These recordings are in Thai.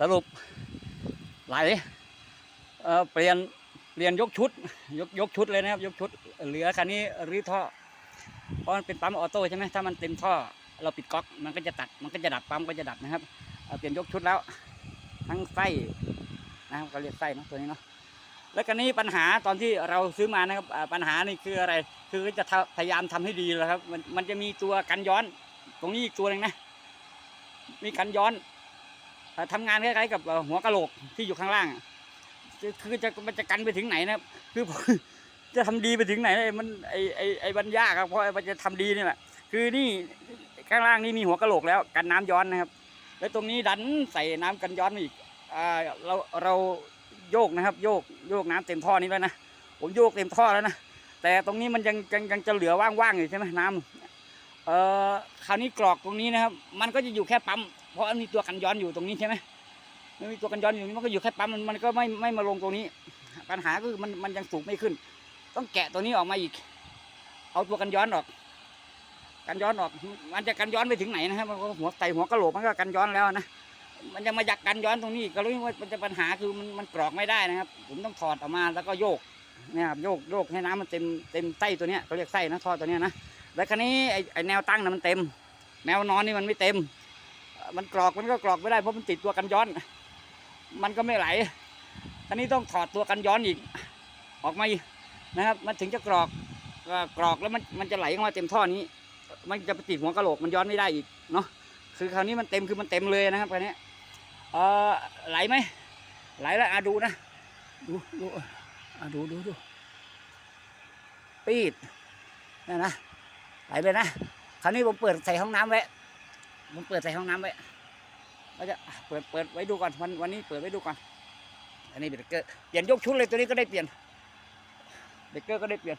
สรุปไหลเเปลี่ยนเปลี่ยนยกชุดยกยกชุดเลยนะครับ ยกชุดเหลือคันนี้รื้อท่อเพราะมันเป็นปั๊มออโต้ใช่ไหมถ้ามันเต็มท่อ เราปิดก๊อกมันก็จะตัดมันก็จะดับปั๊มก็จะดับนะครับเเปลี่ยนยกชุดแล้ว ทั้งไส้นะครับก็เรียกไส้เนะตัวนี้เนาะแล้วกันนี้ปัญหาตอนที่เราซื้อมานะครับปัญหานี่คืออะไร คือจะพยายามทำให้ดีแล้วครับ มันมันจะมีตัวกันย้อน ตรงนี้อีกตัวหนึ่งนะ มีกันย้อน ทำงานคล้ายๆกับหัวกะโหลกที่อยู่ข้างล่างคือจะมันจะกันไปถึงไหนนะคือจะทำดีไปถึงไหนนะมันไอไอไอบันยากครับเพราะมันจะทำดีนี่แหละคือนี่ข้างล่างนี่มีหัวกะโหลกแล้วกันน้ำย้อนนะครับ แล้วตรงนี้ดันใส่น้ำกันย้อนอีกอ่าเราเราโยกนะครับ โยกโยกน้ำเต็มท่อนี้แล้วนะผมโยกเต็มท่อแล้วนะแต่ตรงนี้มันยังยังยังจะเหลือว่างๆอยู่ใช่ไหมน้ำเอ่อคราวนี้กรอกตรงนี้นะครับ มันก็จะอยู่แค่ปั๊ม ราะมันมีตัวกันย้อนอยู่ตรงนี้ใช่ไหมมันมีตัวกันย้อนอยู่มันก็อยู่แค่ปั๊มมันมันก็ไม่ไม่มาลงตรงนี้ ปัญหาก็คือมันมันยังสูงไม่ขึ้น ต้องแกะตัวนี้ออกมาอีก เอาตัวกันย้อนออก กันย้อนออก มันจะกันย้อนไปถึงไหนนะครับมันก็หัวใสหัวกระโหลกมันก็กันย้อนแล้วนะมันจะมายักกันย้อนตรงนี้ก็รู้ว่ามันจะปัญหาคือมันมันกรอกไม่ได้นะครับ ผมต้องถอดออกมาแล้วก็โยกเนี่ยครับโยกโยกให้น้ำมันเต็มเต็มไส้ตัวเนี้ยเขาเรียกไส้นะท่อตัวเนี้ยนะแล้วคราวนี้ไอ้ไอแนวตั้งนะมันเต็ม แนวนอนนี่มันไม่เต็ม มันกรอกมันก็กรอกไม่ได้เพราะมันติดตัวกันย้อน มันก็ไม่ไหลคราวนี้ต้องถอดตัวกันย้อนอีก ออกมาอีกนะครับ มันถึงจะกรอกกรอกแล้วมันมันจะไหลออกมาเต็มท่อนี้ มันจะไปติดหัวกะโหลกมันย้อนไม่ได้อีกเนาะคือคราวนี้มันเต็มคือมันเต็มเลยนะครับคราวนี้เออไหลไหมไหลแล้วอะดูนะดูดูอะดูดูดูปีดนี่นนะไหลเลยนะคราวนี้ผมเปิดใส่ห้องน้ำไว้ ผมเปิดใส่ห้องน้ำไว้ก็จะเปิดเปิดไว้ดูก่อนวันวันนี้เปิดไว้ดูก่อน อันนี้เบรกเกอร์เปลี่ยนยกชุดเลยตัวนี้ก็ได้เปลี่ยนเบรกเกอร์ก็ได้เปลี่ยน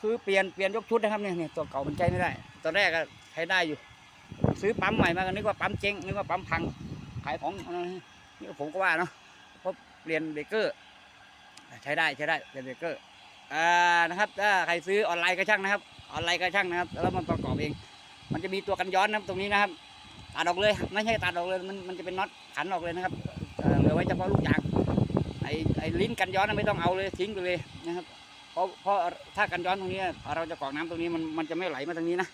คือเปลี่ยนเปลี่ยนยกชุดนะครับเนี่ยเนี่ยตัวเก่ามันใช้ไม่ได้ ตอนแรกก็ใช้ได้อยู่ ซื้อปั๊มใหม่มาก็นึกว่าปั๊มเจ๊งนึกว่าปั๊มพังขายของนี่ผมก็ว่าเนาะเพราะเปลี่ยนเบรกเกอร์ใช้ได้ใช้ได้เปลี่ยนเบรกเกอร์อ่านะครับถ้าใครซื้อออนไลน์ก็ช่างนะครับ ออนไลน์ก็ช่างนะครับ แล้วมันประกอบเอง มันจะมีตัวกันย้อนนะครับตรงนี้นะครับตัดออกเลยไม่ใช่ตัดออกเลยมันมันจะเป็นน็อตขันออกเลยนะครับเหลือไว้เฉพาะลูกยางไอ้ไอ้ลิ้นกันย้อนนะไม่ต้องเอาเลยทิ้งไปเลยนะครับเพราะเพราะถ้ากันย้อนตรงนี้เราจะกรอกน้ำตรงนี้มันมันจะไม่ไหลมาทางนี้นะ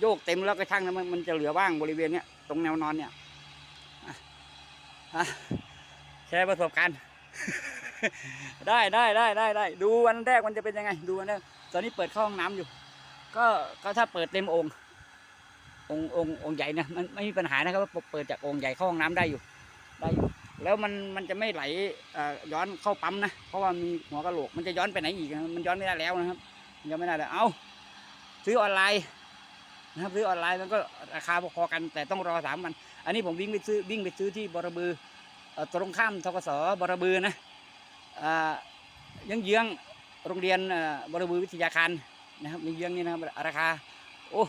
โยกเต็มแล้วก็ช่างนะมันมันจะเหลือว่างบริเวณเนี้ยตรงแนวนอนเนี่ยแชร์ประสบการณ์ได้ได้ได้ได้ได้ดูวันแรกมันจะเป็นยังไง ดูวันแรกตอนนี้เปิดเข้าห้องน้ำอยู่ ก็ก็ถ้าเปิดเต็มองค์องค์องค์องค์ใหญ่นะมันไม่มีปัญหานะครับว่าเปิดจากองค์ใหญ่เข้าห้องน้ำได้อยู่ได้อยู่ แล้วมันมันจะไม่ไหลย้อนเข้าปั๊มนะเพราะว่ามีหัวกระโหลกมันจะย้อนไปไหนอีกมันย้อนไม่ได้แล้วนะครับย้อนไม่ได้แล้วเอาซื้อออนไลน์นะครับซื้อออนไลน์มันก็ราคาพอๆกันแต่ต้องรอสามวัน อันนี้ผมวิ่งไปซื้อวิ่งไปซื้อที่บรบือตรงข้ามทกศบรบือนะยังเยื้องโรงเรียนบรบือวิทยาคาร นะครับในเยื้องนี่นะครับราคาโอ้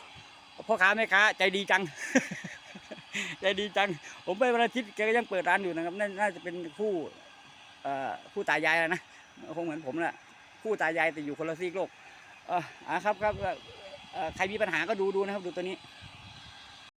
พ่อค้าแม่ค้าใจดีจัง ใจดีจัง ผมไปวันอาทิตย์แกก็ยังเปิดร้านอยู่นะครับน่าน่าจะเป็นคู่คู่ตายายนะคงเหมือนผมแหละคู่ตายายแต่อยู่คนละซีกโลกอ่ออ่าครับครับใครมีปัญหาก็ดูดูนะครับ ดูตัวนี้